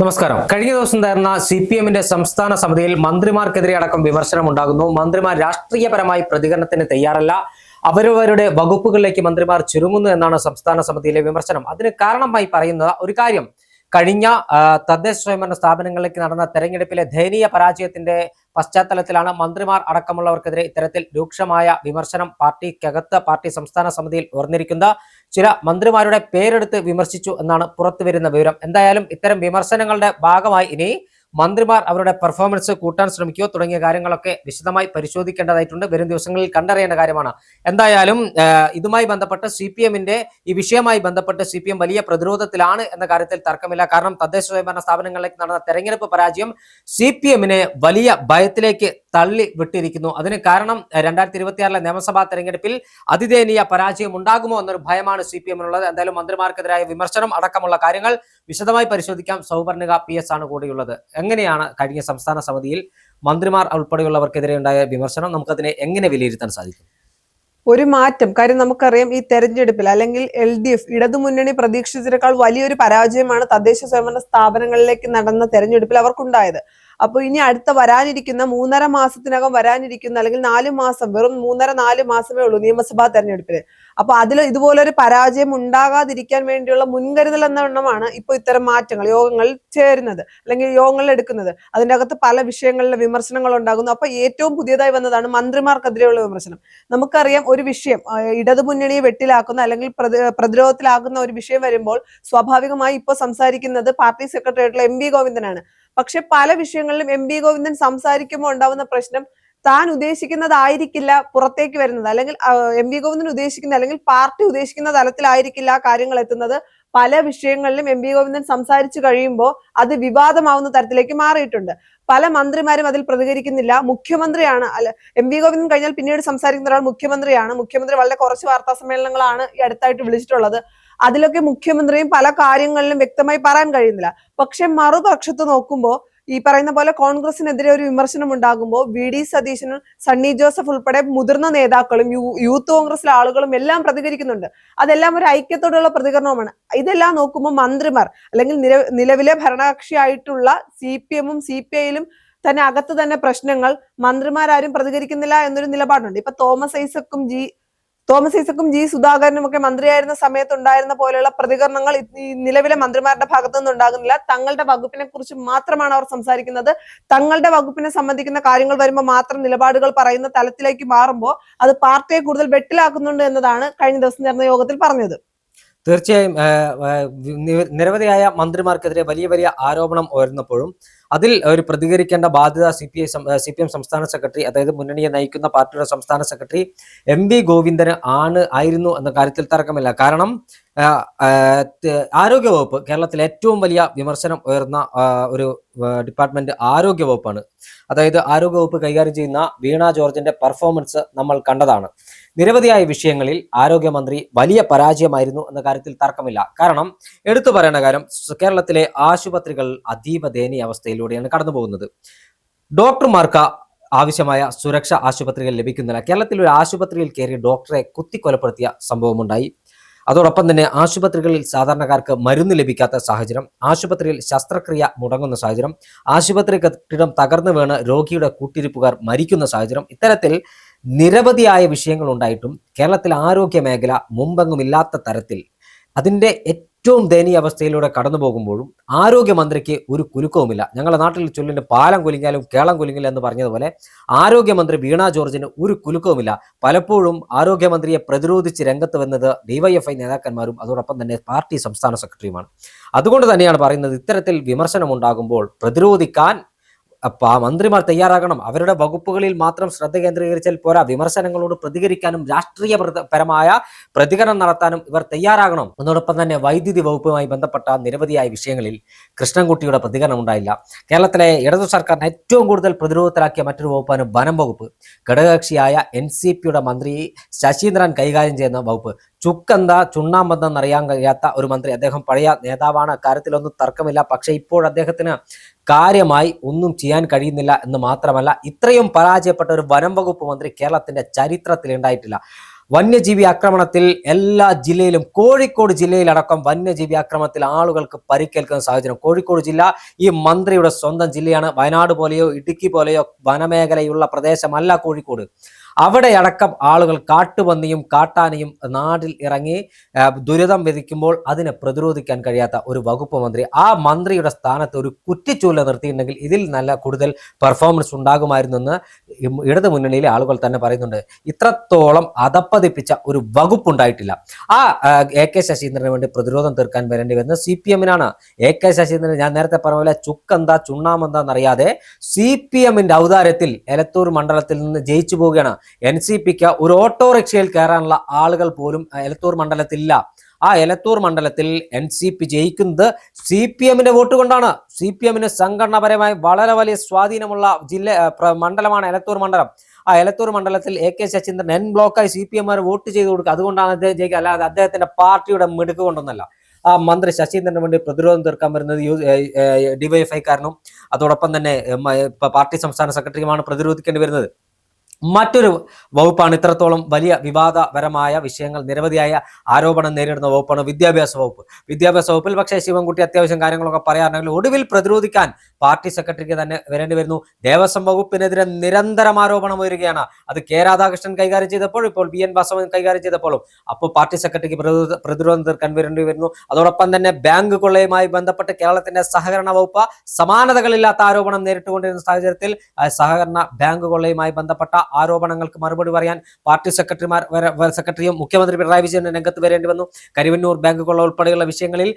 നമസ്കാരം. കഴിഞ്ഞ ദിവസം ചേർന്ന സി പി എമ്മിന്റെ സംസ്ഥാന സമിതിയിൽ മന്ത്രിമാർക്കെതിരെ അടക്കം വിമർശനം ഉണ്ടാകുന്നു മന്ത്രിമാർ രാഷ്ട്രീയപരമായി പ്രതികരണത്തിന് തയ്യാറല്ല. അവരവരുടെ വകുപ്പുകളിലേക്ക് മന്ത്രിമാർ ചുരുങ്ങുന്നു എന്നാണ് സംസ്ഥാന സമിതിയിലെ വിമർശനം. അതിന് കാരണമായി പറയുന്ന ഒരു കാര്യം. കഴിഞ്ഞ തദ്ദേശ സ്വയംഭരണ സ്ഥാപനങ്ങളിലേക്ക് നടന്ന തെരഞ്ഞെടുപ്പിലെ ദയനീയ പരാജയത്തിന്റെ പശ്ചാത്തലത്തിലാണ് മന്ത്രിമാർ അടക്കമുള്ളവർക്കെതിരെ ഇത്തരത്തിൽ രൂക്ഷമായ വിമർശനം പാർട്ടിക്കകത്ത് പാർട്ടി സംസ്ഥാന സമിതിയിൽ ഉയർന്നിരിക്കുന്ന ചില മന്ത്രിമാരുടെ പേരെടുത്ത് വിമർശിച്ചു എന്നാണ് പുറത്തുവരുന്ന വിവരം. എന്തായാലും ഇത്തരം വിമർശനങ്ങളുടെ ഭാഗമായി ഇനി മന്ത്രിമാർ അവരുടെ പെർഫോമൻസ് കൂട്ടാൻ ശ്രമിക്കുകയോ തുടങ്ങിയ കാര്യങ്ങളൊക്കെ വിശദമായി പരിശോധിക്കേണ്ടതായിട്ടുണ്ട്. വരും ദിവസങ്ങളിൽ കണ്ടറിയേണ്ട കാര്യമാണ്. എന്തായാലും ഇതുമായി ബന്ധപ്പെട്ട് സി പി എമ്മിന്റെ ഈ വിഷയമായി ബന്ധപ്പെട്ട് സി പി എം വലിയ പ്രതിരോധത്തിലാണ് എന്ന കാര്യത്തിൽ തർക്കമില്ല. കാരണം തദ്ദേശ സ്വയംഭരണ സ്ഥാപനങ്ങളിലേക്ക് നടന്ന തെരഞ്ഞെടുപ്പ് പരാജയം സി പി എമ്മിനെ വലിയ ഭയത്തിലേക്ക് തള്ളി വിട്ടിരിക്കുന്നു. അതിന് കാരണം രണ്ടായിരത്തി ഇരുപത്തിയാറിലെ നിയമസഭാ തെരഞ്ഞെടുപ്പിൽ അതിദയനീയ പരാജയം ഉണ്ടാകുമോ എന്നൊരു ഭയമാണ് സി പി എമ്മിനുള്ളത്. എന്തായാലും മന്ത്രിമാർക്കെതിരായ വിമർശനം അടക്കമുള്ള കാര്യങ്ങൾ വിശദമായി പരിശോധിക്കാം. സൗവർണിക പി എസ് ആണ് കൂടിയുള്ളത്. എങ്ങനെയാണ് കഴിഞ്ഞ സംസ്ഥാന സമിതിയിൽ മന്ത്രിമാർ ഉൾപ്പെടെയുള്ളവർക്കെതിരെ ഉണ്ടായ വിമർശനം നമുക്കതിനെ എങ്ങനെ വിലയിരുത്താൻ സാധിക്കും? ഒരു മാറ്റം. കാര്യം നമുക്കറിയാം ഈ തെരഞ്ഞെടുപ്പിൽ അല്ലെങ്കിൽ എൽ ഡി എഫ് ഇടതുമുന്നണി പ്രതീക്ഷിച്ചതിനേക്കാൾ വലിയൊരു പരാജയമാണ് തദ്ദേശ സ്വയംഭരണ സ്ഥാപനങ്ങളിലേക്ക് നടന്ന തെരഞ്ഞെടുപ്പിൽ അവർക്കുണ്ടായത്. അപ്പൊ ഇനി അടുത്ത വരാനിരിക്കുന്ന മൂന്നര മാസത്തിനകം വരാനിരിക്കുന്ന അല്ലെങ്കിൽ നാല് മാസം വെറും മൂന്നര നാല് മാസമേ ഉള്ളൂ നിയമസഭാ തെരഞ്ഞെടുപ്പിന് അപ്പൊ അതിൽ ഇതുപോലൊരു പരാജയം ഉണ്ടാകാതിരിക്കാൻ വേണ്ടിയുള്ള മുൻകരുതൽ എന്ന എണ്ണമാണ് ഇപ്പൊ ഇത്തരം മാറ്റങ്ങൾ യോഗങ്ങൾ ചേരുന്നത് അല്ലെങ്കിൽ യോഗങ്ങൾ എടുക്കുന്നത്. അതിന്റെ അകത്ത് പല വിഷയങ്ങളിലെ വിമർശനങ്ങൾ ഉണ്ടാകുന്നു. അപ്പൊ ഏറ്റവും പുതിയതായി വന്നതാണ് മന്ത്രിമാർക്കെതിരെയുള്ള വിമർശനം. നമുക്കറിയാം ഒരു വിഷയം ഇടതുമുന്നണിയെ വെട്ടിലാക്കുന്ന അല്ലെങ്കിൽ പ്രതി- പ്രതിരോധത്തിലാക്കുന്ന ഒരു വിഷയം വരുമ്പോൾ സ്വാഭാവികമായി ഇപ്പോൾ സംസാരിക്കുന്നത് പാർട്ടി സെക്രട്ടറി ആയിട്ടുള്ള എം വി ഗോവിന്ദനാണ്. പക്ഷെ പല വിഷയങ്ങളിലും എം ബി ഗോവിന്ദൻ സംസാരിക്കുമ്പോൾ ഉണ്ടാവുന്ന പ്രശ്നം താൻ ഉദ്ദേശിക്കുന്നതായിരിക്കില്ല പുറത്തേക്ക് വരുന്നത്. അല്ലെങ്കിൽ എം വി ഗോവിന്ദൻ ഉദ്ദേശിക്കുന്ന അല്ലെങ്കിൽ പാർട്ടി ഉദ്ദേശിക്കുന്ന തലത്തിലായിരിക്കില്ല കാര്യങ്ങൾ എത്തുന്നത്. പല വിഷയങ്ങളിലും എം വി ഗോവിന്ദൻ സംസാരിച്ചു കഴിയുമ്പോൾ അത് വിവാദമാവുന്ന തരത്തിലേക്ക് മാറിയിട്ടുണ്ട്. പല മന്ത്രിമാരും അതിൽ പ്രതികരിക്കുന്നില്ല. മുഖ്യമന്ത്രിയാണ് അല്ല എം വി ഗോവിന്ദൻ കഴിഞ്ഞാൽ പിന്നീട് സംസാരിക്കുന്ന ഒരാൾ മുഖ്യമന്ത്രിയാണ്. മുഖ്യമന്ത്രി വളരെ കുറച്ച് വാർത്താ സമ്മേളനങ്ങളാണ് ഈ അടുത്തായിട്ട് വിളിച്ചിട്ടുള്ളത്. അതിലൊക്കെ മുഖ്യമന്ത്രിയും പല കാര്യങ്ങളിലും വ്യക്തമായി പറയാൻ കഴിയുന്നില്ല. പക്ഷെ മറുപക്ഷത്ത് നോക്കുമ്പോൾ ഈ പറയുന്ന പോലെ കോൺഗ്രസിനെതിരെ ഒരു വിമർശനം ഉണ്ടാകുമ്പോൾ വി. ഡി. സതീശനും സണ്ണി ജോസഫ് ഉൾപ്പെടെ മുതിർന്ന നേതാക്കളും യൂത്ത് കോൺഗ്രസിലെ ആളുകളും എല്ലാം പ്രതികരിക്കുന്നുണ്ട്. അതെല്ലാം ഒരു ഐക്യത്തോടുള്ള പ്രതികരണവുമാണ്. ഇതെല്ലാം നോക്കുമ്പോൾ മന്ത്രിമാർ അല്ലെങ്കിൽ നില- നിലവിലെ ഭരണകക്ഷിയായിട്ടുള്ള സി പി എമ്മും സി പി ഐയിലും തന്നെ അകത്ത് തന്നെ പ്രശ്നങ്ങൾ മന്ത്രിമാരാരും പ്രതികരിക്കുന്നില്ല എന്നൊരു നിലപാടുണ്ട്. ഇപ്പൊ തോമസ് ഐസക്കും ജി തോമസ് ഐസക്കും ജി സുധാകരനും ഒക്കെ മന്ത്രിയായിരുന്ന സമയത്ത് ഉണ്ടായിരുന്ന പോലെയുള്ള പ്രതികരണങ്ങൾ നിലവിലെ മന്ത്രിമാരുടെ ഭാഗത്തു നിന്ന് ഉണ്ടാകുന്നില്ല. തങ്ങളുടെ വകുപ്പിനെ കുറിച്ച് മാത്രമാണ് അവർ സംസാരിക്കുന്നത്. തങ്ങളുടെ വകുപ്പിനെ സംബന്ധിക്കുന്ന കാര്യങ്ങൾ വരുമ്പോൾ മാത്രം നിലപാടുകൾ പറയുന്ന തലത്തിലേക്ക് മാറുമ്പോൾ അത് പാർട്ടിയെ കൂടുതൽ വെട്ടിലാക്കുന്നുണ്ട് എന്നതാണ് കഴിഞ്ഞ ദിവസം ചേർന്ന യോഗത്തിൽ പറഞ്ഞത്. തീർച്ചയായും നിരവധിയായ മന്ത്രിമാർക്കെതിരെ വലിയ വലിയ ആരോപണം ഉയർന്നപ്പോഴും അതിൽ ഒരു പ്രതികരിക്കേണ്ട ബാധ്യത C P I C P M സംസ്ഥാന സെക്രട്ടറി അതായത് മുന്നണിയെ നയിക്കുന്ന പാർട്ടിയുടെ സംസ്ഥാന സെക്രട്ടറി എം വി ഗോവിന്ദന് ആണ് ആയിരുന്നു എന്ന കാര്യത്തിൽ തർക്കമില്ല. കാരണം ആരോഗ്യവകുപ്പ് കേരളത്തിൽ ഏറ്റവും വലിയ വിമർശനം ഉയർന്ന ഒരു ഡിപ്പാർട്ട്മെന്റ് ആരോഗ്യവകുപ്പാണ്. അതായത് ആരോഗ്യവകുപ്പ് കൈകാര്യം ചെയ്യുന്ന വീണ ജോർജിന്റെ പെർഫോമൻസ് നമ്മൾ കണ്ടതാണ്. നിരവധിയായ വിഷയങ്ങളിൽ ആരോഗ്യമന്ത്രി വലിയ പരാജയമായിരുന്നു എന്ന കാര്യത്തിൽ തർക്കമില്ല. കാരണം എടുത്തു പറയേണ്ട കാര്യം കേരളത്തിലെ ആശുപത്രികൾ അതീവ ദയനീയ അവസ്ഥയിലൂടെയാണ് കടന്നു പോകുന്നത് ഡോക്ടർമാർക്ക് ആവശ്യമായ സുരക്ഷ ആശുപത്രികൾ ലഭിക്കുന്നില്ല കേരളത്തിൽ ഒരു ആശുപത്രിയിൽ കയറി ഡോക്ടറെ കുത്തിക്കൊലപ്പെടുത്തിയ സംഭവമുണ്ടായി. അതോടൊപ്പം തന്നെ ആശുപത്രികളിൽ സാധാരണക്കാർക്ക് മരുന്ന് ലഭിക്കാത്ത സാഹചര്യം ആശുപത്രിയിൽ ശസ്ത്രക്രിയ മുടങ്ങുന്ന സാഹചര്യം ആശുപത്രി കെട്ടിടം തകർന്നു വീണ് രോഗിയുടെ കൂട്ടിരിപ്പുകാർ മരിക്കുന്ന സാഹചര്യം ഇത്തരത്തിൽ നിരവധിയായ വിഷയങ്ങൾ ഉണ്ടായിട്ടും കേരളത്തിലെ ആരോഗ്യ മേഖല മുമ്പെങ്ങുമില്ലാത്ത തരത്തിൽ അതിന്റെ ഏറ്റവും ദയനീയ അവസ്ഥയിലൂടെ കടന്നു പോകുമ്പോഴും ആരോഗ്യമന്ത്രിക്ക് ഒരു കുലുക്കവുമില്ല. ഞങ്ങളുടെ നാട്ടിൽ ചൊല്ലിന് പാലം കുലുങ്ങിയാലും കേളം കുലുങ്ങില്ല എന്ന് പറഞ്ഞതുപോലെ ആരോഗ്യമന്ത്രി വീണ ജോർജിന് ഒരു കുലുക്കവുമില്ല. പലപ്പോഴും ആരോഗ്യമന്ത്രിയെ പ്രതിരോധിച്ച് രംഗത്ത് വന്നത് ഡിവൈഎഫ്ഐ നേതാക്കന്മാരും അതോടൊപ്പം തന്നെ പാർട്ടി സംസ്ഥാന സെക്രട്ടറിയുമാണ്. അതുകൊണ്ട് തന്നെയാണ് പറയുന്നത് ഇത്തരത്തിൽ വിമർശനമുണ്ടാകുമ്പോൾ പ്രതിരോധിക്കാൻ മന്ത്രിമാർ തയ്യാറാകണം. അവരുടെ വകുപ്പുകളിൽ മാത്രം ശ്രദ്ധ കേന്ദ്രീകരിച്ചാൽ പോരാ. വിമർശനങ്ങളോട് പ്രതികരിക്കാനും രാഷ്ട്രീയ പരമായ പ്രതികരണം നടത്താനും ഇവർ തയ്യാറാകണം. അതോടൊപ്പം തന്നെ വൈദ്യുതി വകുപ്പുമായി ബന്ധപ്പെട്ട നിരവധിയായ വിഷയങ്ങളിൽ കൃഷ്ണൻകുട്ടിയുടെ പ്രതികരണം ഉണ്ടായില്ല. കേരളത്തിലെ ഇടതു സർക്കാരിനെ ഏറ്റവും കൂടുതൽ പ്രതിരോധത്തിലാക്കിയ മറ്റൊരു വകുപ്പാണ് വനം വകുപ്പ്. ഘടകകക്ഷിയായ എൻ സി പിയുടെ മന്ത്രി ശശീന്ദ്രൻ കൈകാര്യം ചെയ്യുന്ന വകുപ്പ്. ചുക്കെന്താ ചുണ്ണാമ്പെന്തെന്ന് അറിയാൻ കഴിയാത്ത ഒരു മന്ത്രി. അദ്ദേഹം പഴയ നേതാവാണ്. അക്കാര്യത്തിലൊന്നും തർക്കമില്ല. പക്ഷേ ഇപ്പോൾ അദ്ദേഹത്തിന് കാര്യമായി ഒന്നും ചെയ്യാൻ കഴിയുന്നില്ല എന്ന് മാത്രമല്ല ഇത്രയും പരാജയപ്പെട്ട ഒരു വനം വകുപ്പ് മന്ത്രി കേരളത്തിന്റെ ചരിത്രത്തിൽ ഉണ്ടായിട്ടില്ല. വന്യജീവി ആക്രമണത്തിൽ എല്ലാ ജില്ലയിലും കോഴിക്കോട് ജില്ലയിലടക്കം വന്യജീവി ആക്രമണത്തിൽ ആളുകൾക്ക് പരിക്കേൽക്കുന്ന സാഹചര്യം. കോഴിക്കോട് ജില്ല ഈ മന്ത്രിയുടെ സ്വന്തം ജില്ലയാണ്. വയനാട് പോലെയോ ഇടുക്കി പോലെയോ വനമേഖലയുള്ള പ്രദേശമല്ല കോഴിക്കോട്. അവിടെ അടക്കം ആളുകൾ കാട്ടുപന്നിയും കാട്ടാനയും നാട്ടിൽ ഇറങ്ങി ദുരിതം വിധിക്കുമ്പോൾ അതിനെ പ്രതിരോധിക്കാൻ കഴിയാത്ത ഒരു വകുപ്പ് മന്ത്രി. ആ മന്ത്രിയുടെ സ്ഥാനത്ത് ഒരു കുറ്റിച്ചൂല നിർത്തിയിട്ടുണ്ടെങ്കിൽ ഇതിൽ നല്ല കൂടുതൽ പെർഫോമൻസ് ഉണ്ടാകുമായിരുന്നെന്ന് ഇടതു മുന്നണിയിലെ ആളുകൾ തന്നെ പറയുന്നുണ്ട്. ഇത്രത്തോളം അതപ്പതിപ്പിച്ച ഒരു വകുപ്പ് ഉണ്ടായിട്ടില്ല ആ ആ, എ കെ ശശീന്ദ്രന് വേണ്ടി പ്രതിരോധം തീർക്കാൻ വരേണ്ടി വരുന്നത് സി പി എമ്മിനാണ്. എ കെ ശശീന്ദ്രൻ ഞാൻ നേരത്തെ പറഞ്ഞ പോലെ ചുക്കെന്താ ചുണ്ണാമെന്താന്നറിയാതെ സി പി എമ്മിന്റെ ഔദാര്യത്തിൽ എലത്തൂർ മണ്ഡലത്തിൽ നിന്ന് ജയിച്ചു പോവുകയാണ്. എൻ സി പിക്ക് ഒരു ഓട്ടോറിക്ഷയിൽ കയറാനുള്ള ആളുകൾ പോലും എലത്തൂർ മണ്ഡലത്തിലില്ല. ആ എലത്തൂർ മണ്ഡലത്തിൽ എൻ സി പി ജയിക്കുന്നത് സി പി എമ്മിന്റെ വോട്ട് കൊണ്ടാണ്. സി പി എമ്മിന് സംഘടനാപരമായി വളരെ വലിയ സ്വാധീനമുള്ള ജില്ല മണ്ഡലമാണ് എലത്തൂർ മണ്ഡലം. ആ എലത്തൂർ മണ്ഡലത്തിൽ എ കെ ശശീന്ദ്രൻ എൻ ബ്ലോക്കായി സി പി എമ്മാർ വോട്ട് ചെയ്ത് കൊടുക്കുക. അതുകൊണ്ടാണ് അദ്ദേഹം ജയിക്കുക. അല്ലാതെ അദ്ദേഹത്തിന്റെ പാർട്ടിയുടെ മിടുക്ക് കൊണ്ടൊന്നല്ല. ആ മന്ത്രി ശശീന്ദ്രന് വേണ്ടി പ്രതിരോധം തീർക്കാൻ വരുന്നത് യു ഡിവൈഎഫ്ഐക്കാരനും അതോടൊപ്പം തന്നെ പാർട്ടി സംസ്ഥാന സെക്രട്ടറിയുമാണ് പ്രതിരോധിക്കേണ്ടി വരുന്നത്. മറ്റൊരു വകുപ്പാണ് ഇത്രത്തോളം വലിയ വിവാദപരമായ വിഷയങ്ങൾ. നിരവധിയായ ആരോപണം നേരിടുന്ന വകുപ്പാണ് വിദ്യാഭ്യാസ വകുപ്പ്. വിദ്യാഭ്യാസ വകുപ്പിൽ പക്ഷേ ശിവൻകുട്ടി അത്യാവശ്യം കാര്യങ്ങളൊക്കെ പറയാറുണ്ടെങ്കിൽ ഒടുവിൽ പ്രതിരോധിക്കാൻ പാർട്ടി സെക്രട്ടറിക്ക് തന്നെ വരേണ്ടി വരുന്നു. ദേവസ്വം വകുപ്പിനെതിരെ നിരന്തരം ആരോപണം ഉയരുകയാണ്. അത് കെ രാധാകൃഷ്ണൻ കൈകാര്യം ചെയ്തപ്പോൾ ഇപ്പോൾ വി എൻ വാസവൻ കൈകാര്യം ചെയ്തപ്പോഴും അപ്പോൾ പാർട്ടി സെക്രട്ടറിക്ക് പ്രതിരോധം തീർക്കാൻ വരേണ്ടി വരുന്നു. അതോടൊപ്പം തന്നെ ബാങ്ക് കൊള്ളയുമായി ബന്ധപ്പെട്ട് കേരളത്തിന്റെ സഹകരണ വകുപ്പ് സമാനതകളില്ലാത്ത ആരോപണം നേരിട്ടുകൊണ്ടിരുന്ന സാഹചര്യത്തിൽ സഹകരണ ബാങ്ക് കൊള്ളയുമായി ബന്ധപ്പെട്ട ആരോപണങ്ങൾക്ക് മറുപടി പറയാൻ പാർട്ടി സെക്രട്ടറിമാർ സെക്രട്ടറിയും മുഖ്യമന്ത്രി പിണറായി വിജയൻ രംഗത്ത് വരേണ്ടി വന്നു. കരുവന്നൂർ ബാങ്ക് കൊള്ള ഉൾപ്പെടെയുള്ള വിഷയങ്ങളിൽ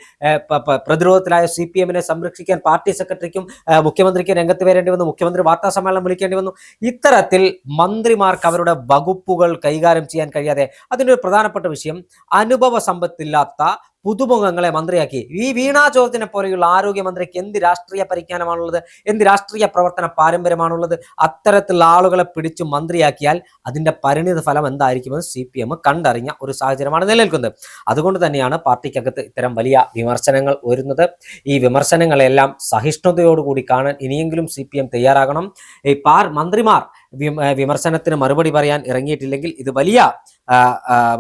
പ്രതിരോധത്തിലായ സി പി എമ്മിനെ സംരക്ഷിക്കാൻ പാർട്ടി സെക്രട്ടറിക്കും മുഖ്യമന്ത്രിക്ക് രംഗത്ത് വരേണ്ടി വന്നു. മുഖ്യമന്ത്രി വാർത്താ സമ്മേളനം വിളിക്കേണ്ടി വന്നു. ഇത്തരത്തിൽ മന്ത്രിമാർക്ക് അവരുടെ വകുപ്പുകൾ കൈകാര്യം ചെയ്യാൻ കഴിയാതെ അതിന്റെ ഒരു പ്രധാനപ്പെട്ട വിഷയം അനുഭവ സമ്പത്തില്ലാത്ത പുതുമുഖങ്ങളെ മന്ത്രിയാക്കി. ഈ വീണാ ചോദ്യത്തിനെ പോലെയുള്ള ആരോഗ്യമന്ത്രിക്ക് എന്ത് രാഷ്ട്രീയ പരിജ്ഞാനമാണുള്ളത്? എന്ത് രാഷ്ട്രീയ പ്രവർത്തന പാരമ്പര്യമാണുള്ളത്? അത്തരത്തിലുള്ള ആളുകളെ പിടിച്ച് മന്ത്രിയാക്കിയാൽ അതിന്റെ പരിണിത ഫലം എന്തായിരിക്കുമെന്ന് സി പി എം കണ്ടറിഞ്ഞ ഒരു സാഹചര്യമാണ് നിലനിൽക്കുന്നത്. അതുകൊണ്ട് തന്നെയാണ് പാർട്ടിക്കകത്ത് ഇത്തരം വലിയ വിമർശനങ്ങൾ വരുന്നത് ഈ വിമർശനങ്ങളെല്ലാം സഹിഷ്ണുതയോടുകൂടി കാണാൻ ഇനിയെങ്കിലും സി പി എം തയ്യാറാകണം. ഈ പാർ മന്ത്രിമാർ വിമർശനത്തിന് മറുപടി പറയാൻ ഇറങ്ങിയിട്ടില്ലെങ്കിൽ ഇത് വലിയ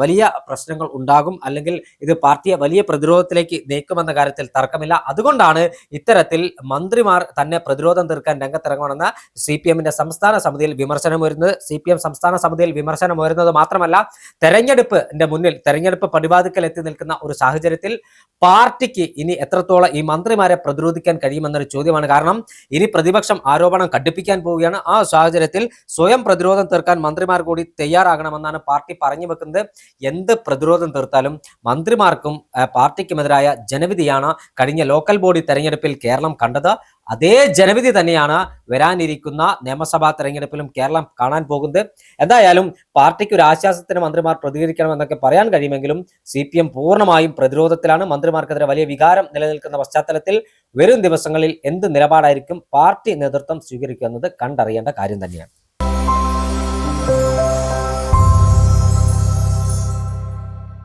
വലിയ പ്രശ്നങ്ങൾ ഉണ്ടാകും. അല്ലെങ്കിൽ ഇത് പാർട്ടിയെ വലിയ പ്രതിരോധത്തിലേക്ക് നയിക്കുമെന്ന കാര്യത്തിൽ തർക്കമില്ല. അതുകൊണ്ടാണ് ഇത്തരത്തിൽ മന്ത്രിമാർ തന്നെ പ്രതിരോധം തീർക്കാൻ രംഗത്തിറങ്ങണമെന്ന സി പി എമ്മിന്റെ സംസ്ഥാന സമിതിയിൽ വിമർശനം വരുന്നത് സി പി എം സംസ്ഥാന സമിതിയിൽ വിമർശനം വരുന്നത് മാത്രമല്ല തെരഞ്ഞെടുപ്പിന്റെ മുന്നിൽ തെരഞ്ഞെടുപ്പ് പടിവാതിക്കൽ എത്തി നിൽക്കുന്ന ഒരു സാഹചര്യത്തിൽ പാർട്ടിക്ക് ഇനി എത്രത്തോളം ഈ മന്ത്രിമാരെ പ്രതിരോധിക്കാൻ കഴിയുമെന്നൊരു ചോദ്യമാണ്. കാരണം ഇനി പ്രതിപക്ഷം ആരോപണം കടുപ്പിക്കാൻ പോവുകയാണ്. ആ സാഹചര്യത്തിൽ സ്വയം പ്രതിരോധം തീർക്കാൻ മന്ത്രിമാർ കൂടി തയ്യാറാകണമെന്നാണ് പാർട്ടി പറഞ്ഞു വെക്കുന്നത്. എന്ത് പ്രതിരോധം തീർത്താലും മന്ത്രിമാർക്കും പാർട്ടിക്കുമെതിരായ ജനവിധിയാണ് കഴിഞ്ഞ ലോക്കൽ ബോഡി തെരഞ്ഞെടുപ്പിൽ കേരളം കണ്ടത്. അതേ ജനവിധി തന്നെയാണ് വരാനിരിക്കുന്ന നിയമസഭാ തെരഞ്ഞെടുപ്പിലും കേരളം കാണാൻ പോകുന്നത്. എന്തായാലും പാർട്ടിക്ക് ഒരു ആശ്വാസത്തിന് മന്ത്രിമാർ പ്രതികരിക്കണമെന്നൊക്കെ പറയാൻ കഴിയുമെങ്കിലും സി പി എം പൂർണമായും പ്രതിരോധത്തിലാണ്. മന്ത്രിമാർക്കെതിരെ വലിയ വികാരം നിലനിൽക്കുന്ന പശ്ചാത്തലത്തിൽ വരും ദിവസങ്ങളിൽ എന്ത് നിലപാടായിരിക്കും പാർട്ടി നേതൃത്വം സ്വീകരിക്കുന്നത് കണ്ടറിയേണ്ട കാര്യം തന്നെയാണ്.